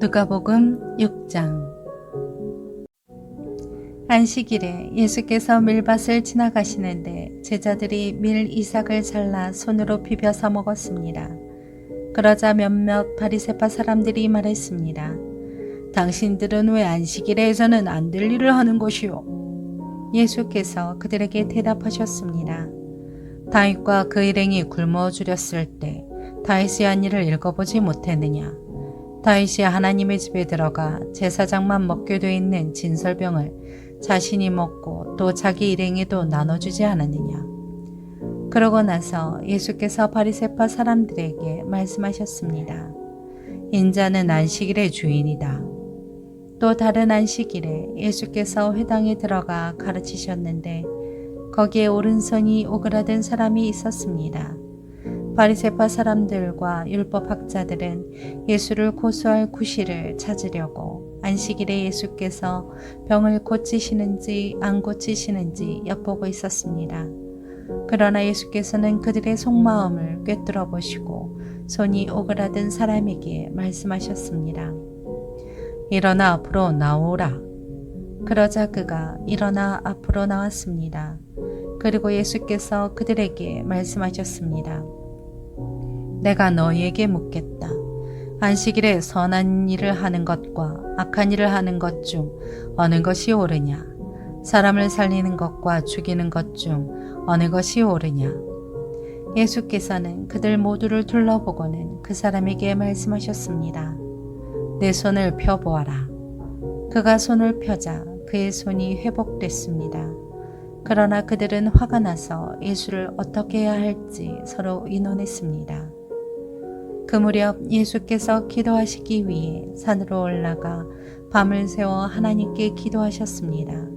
누가복음 6장 안식일에 예수께서 밀밭을 지나가시는데 제자들이 밀 이삭을 잘라 손으로 비벼서 먹었습니다. 그러자 몇몇 바리새파 사람들이 말했습니다. 당신들은 왜 안식일에서는 안 될 일을 하는 것이요? 예수께서 그들에게 대답하셨습니다. 다윗과 그 일행이 굶어 죽였을 때 다윗이 한 일을 읽어보지 못했느냐? 다윗이 하나님의 집에 들어가 제사장만 먹게 돼 있는 진설병을 자신이 먹고 또 자기 일행에도 나눠주지 않았느냐. 그러고 나서 예수께서 바리새파 사람들에게 말씀하셨습니다. 인자는 안식일의 주인이다. 또 다른 안식일에 예수께서 회당에 들어가 가르치셨는데 거기에 오른손이 오그라든 사람이 있었습니다. 바리새파 사람들과 율법학자들은 예수를 고소할 구실을 찾으려고 안식일에 예수께서 병을 고치시는지 안 고치시는지 엿보고 있었습니다. 그러나 예수께서는 그들의 속마음을 꿰뚫어 보시고 손이 오그라든 사람에게 말씀하셨습니다. 일어나 앞으로 나오라. 그러자 그가 일어나 앞으로 나왔습니다. 그리고 예수께서 그들에게 말씀하셨습니다. 내가 너희에게 묻겠다. 안식일에 선한 일을 하는 것과 악한 일을 하는 것 중 어느 것이 옳으냐? 사람을 살리는 것과 죽이는 것 중 어느 것이 옳으냐? 예수께서는 그들 모두를 둘러보고는 그 사람에게 말씀하셨습니다. 내 손을 펴보아라. 그가 손을 펴자 그의 손이 회복됐습니다. 그러나 그들은 화가 나서 예수를 어떻게 해야 할지 서로 의논했습니다. 그 무렵 예수께서 기도하시기 위해 산으로 올라가 밤을 새워 하나님께 기도하셨습니다.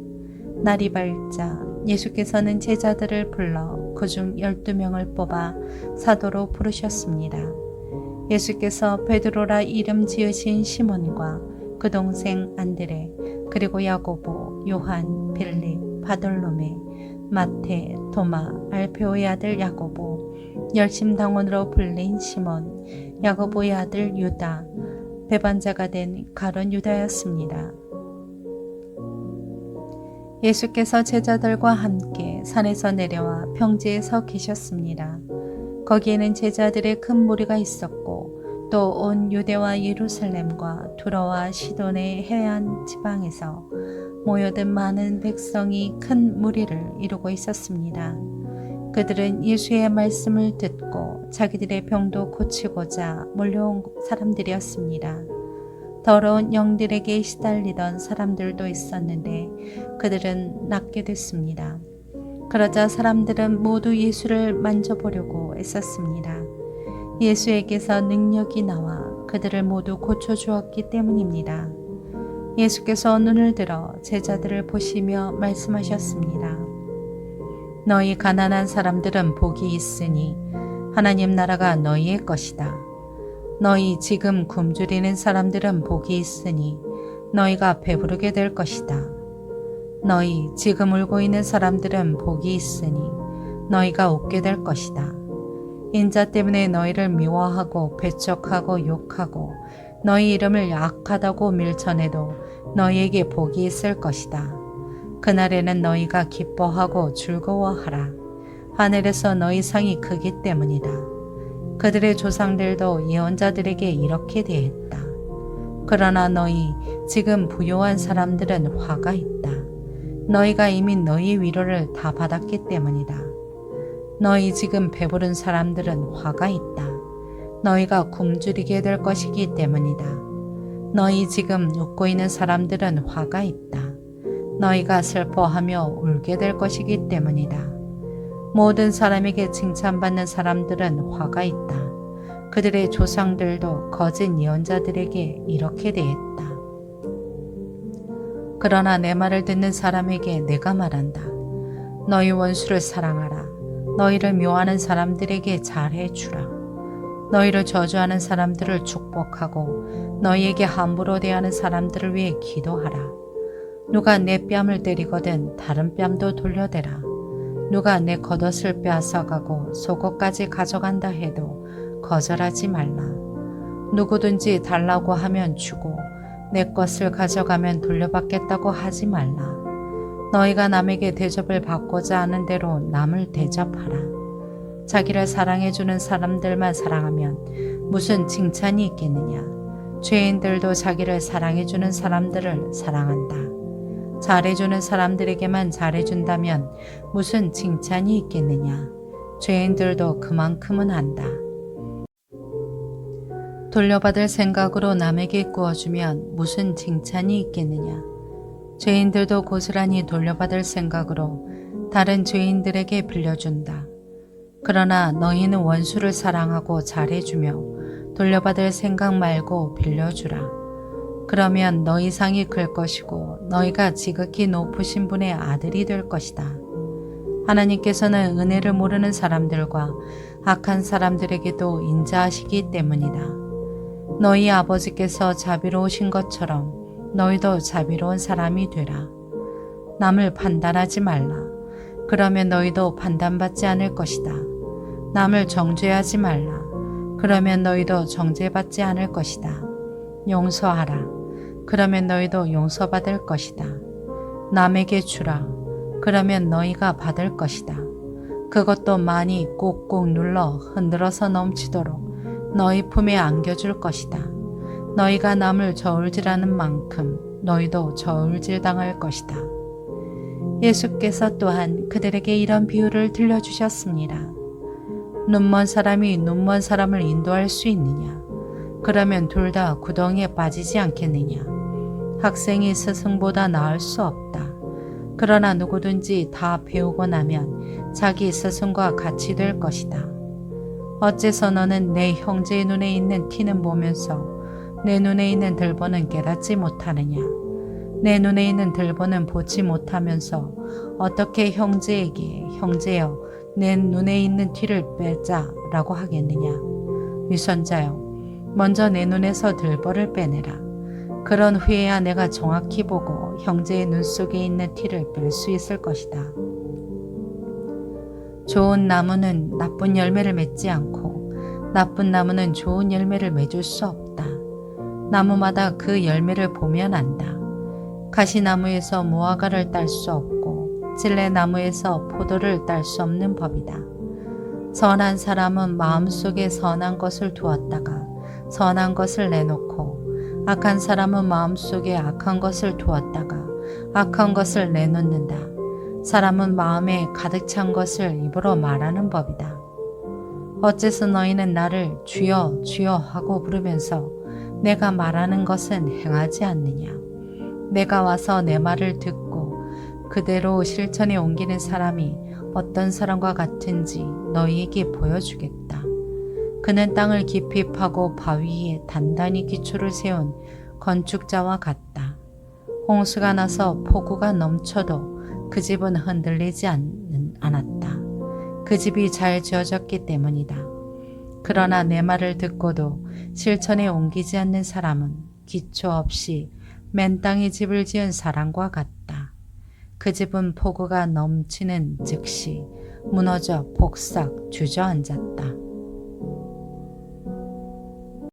날이 밝자 예수께서는 제자들을 불러 그중 열두 명을 뽑아 사도로 부르셨습니다. 예수께서 베드로라 이름 지으신 시몬과 그 동생 안드레 그리고 야고보, 요한, 빌립, 바돌로메, 마테, 도마, 알페오의 아들 야고보, 열심당원으로 불린 시몬, 야고보의 아들 유다, 배반자가 된 가론 유다였습니다. 예수께서 제자들과 함께 산에서 내려와 평지에 서 계셨습니다. 거기에는 제자들의 큰 무리가 있었고 또 온 유대와 예루살렘과 두로와 시돈의 해안 지방에서 모여든 많은 백성이 큰 무리를 이루고 있었습니다. 그들은 예수의 말씀을 듣고 자기들의 병도 고치고자 몰려온 사람들이었습니다. 더러운 영들에게 시달리던 사람들도 있었는데 그들은 낫게 됐습니다. 그러자 사람들은 모두 예수를 만져보려고 애썼습니다. 예수에게서 능력이 나와 그들을 모두 고쳐주었기 때문입니다. 예수께서 눈을 들어 제자들을 보시며 말씀하셨습니다. 너희 가난한 사람들은 복이 있으니 하나님 나라가 너희의 것이다. 너희 지금 굶주리는 사람들은 복이 있으니 너희가 배부르게 될 것이다. 너희 지금 울고 있는 사람들은 복이 있으니 너희가 웃게 될 것이다. 인자 때문에 너희를 미워하고 배척하고 욕하고 너희 이름을 약하다고 밀쳐내도 너희에게 복이 있을 것이다. 그날에는 너희가 기뻐하고 즐거워하라. 하늘에서 너희 상이 크기 때문이다. 그들의 조상들도 예언자들에게 이렇게 대했다. 그러나 너희 지금 부요한 사람들은 화가 있다. 너희가 이미 너희 위로를 다 받았기 때문이다. 너희 지금 배부른 사람들은 화가 있다. 너희가 굶주리게 될 것이기 때문이다. 너희 지금 웃고 있는 사람들은 화가 있다. 너희가 슬퍼하며 울게 될 것이기 때문이다. 모든 사람에게 칭찬받는 사람들은 화가 있다. 그들의 조상들도 거짓 예언자들에게 이렇게 대했다. 그러나 내 말을 듣는 사람에게 내가 말한다. 너희 원수를 사랑하라. 너희를 묘하는 사람들에게 잘해 주라. 너희를 저주하는 사람들을 축복하고 너희에게 함부로 대하는 사람들을 위해 기도하라. 누가 내 뺨을 때리거든 다른 뺨도 돌려대라. 누가 내 겉옷을 빼앗아가고 속옷까지 가져간다 해도 거절하지 말라. 누구든지 달라고 하면 주고 내 것을 가져가면 돌려받겠다고 하지 말라. 너희가 남에게 대접을 받고자 하는 대로 남을 대접하라. 자기를 사랑해주는 사람들만 사랑하면 무슨 칭찬이 있겠느냐. 죄인들도 자기를 사랑해주는 사람들을 사랑한다. 잘해주는 사람들에게만 잘해준다면 무슨 칭찬이 있겠느냐. 죄인들도 그만큼은 한다. 돌려받을 생각으로 남에게 구워주면 무슨 칭찬이 있겠느냐. 죄인들도 고스란히 돌려받을 생각으로 다른 죄인들에게 빌려준다. 그러나 너희는 원수를 사랑하고 잘해주며 돌려받을 생각 말고 빌려주라. 그러면 너희 상이 클 것이고 너희가 지극히 높으신 분의 아들이 될 것이다. 하나님께서는 은혜를 모르는 사람들과 악한 사람들에게도 인자하시기 때문이다. 너희 아버지께서 자비로우신 것처럼 너희도 자비로운 사람이 되라. 남을 판단하지 말라. 그러면 너희도 판단받지 않을 것이다. 남을 정죄하지 말라. 그러면 너희도 정죄받지 않을 것이다. 용서하라. 그러면 너희도 용서받을 것이다. 남에게 주라. 그러면 너희가 받을 것이다. 그것도 많이 꾹꾹 눌러 흔들어서 넘치도록 너희 품에 안겨줄 것이다. 너희가 남을 저울질하는 만큼 너희도 저울질 당할 것이다. 예수께서 또한 그들에게 이런 비유를 들려주셨습니다. 눈먼 사람이 눈먼 사람을 인도할 수 있느냐? 그러면 둘 다 구덩이에 빠지지 않겠느냐? 학생이 스승보다 나을 수 없다. 그러나 누구든지 다 배우고 나면 자기 스승과 같이 될 것이다. 어째서 너는 내 형제의 눈에 있는 티는 보면서 내 눈에 있는 들보는 깨닫지 못하느냐? 내 눈에 있는 들보는 보지 못하면서 어떻게 형제에게 형제여 내 눈에 있는 티를 빼자라고 하겠느냐? 위선자여 먼저 내 눈에서 들보를 빼내라. 그런 후에야 내가 정확히 보고 형제의 눈 속에 있는 티를 뺄 수 있을 것이다. 좋은 나무는 나쁜 열매를 맺지 않고 나쁜 나무는 좋은 열매를 맺을 수 없다. 나무마다 그 열매를 보면 안다. 가시나무에서 무화과를 딸 수 없고 찔레나무에서 포도를 딸 수 없는 법이다. 선한 사람은 마음속에 선한 것을 두었다가 선한 것을 내놓고 악한 사람은 마음속에 악한 것을 두었다가 악한 것을 내놓는다. 사람은 마음에 가득 찬 것을 입으로 말하는 법이다. 어째서 너희는 나를 주여 주여 하고 부르면서 내가 말하는 것은 행하지 않느냐? 내가 와서 내 말을 듣고 그대로 실천에 옮기는 사람이 어떤 사람과 같은지 너희에게 보여주겠다. 그는 땅을 깊이 파고 바위에 단단히 기초를 세운 건축자와 같다. 홍수가 나서 폭우가 넘쳐도 그 집은 흔들리지 않았다. 그 집이 잘 지어졌기 때문이다. 그러나 내 말을 듣고도 실천에 옮기지 않는 사람은 기초 없이 맨 땅에 집을 지은 사람과 같다. 그 집은 폭우가 넘치는 즉시 무너져 복삭 주저앉았다.